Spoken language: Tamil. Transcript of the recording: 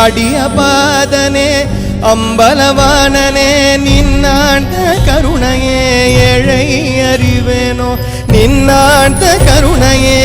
ஆடிய பாதனே அம்பலவானனே நின்னாண்ட கருணையே ஏழை அறிவேனோ நின்னாண்ட கருணையே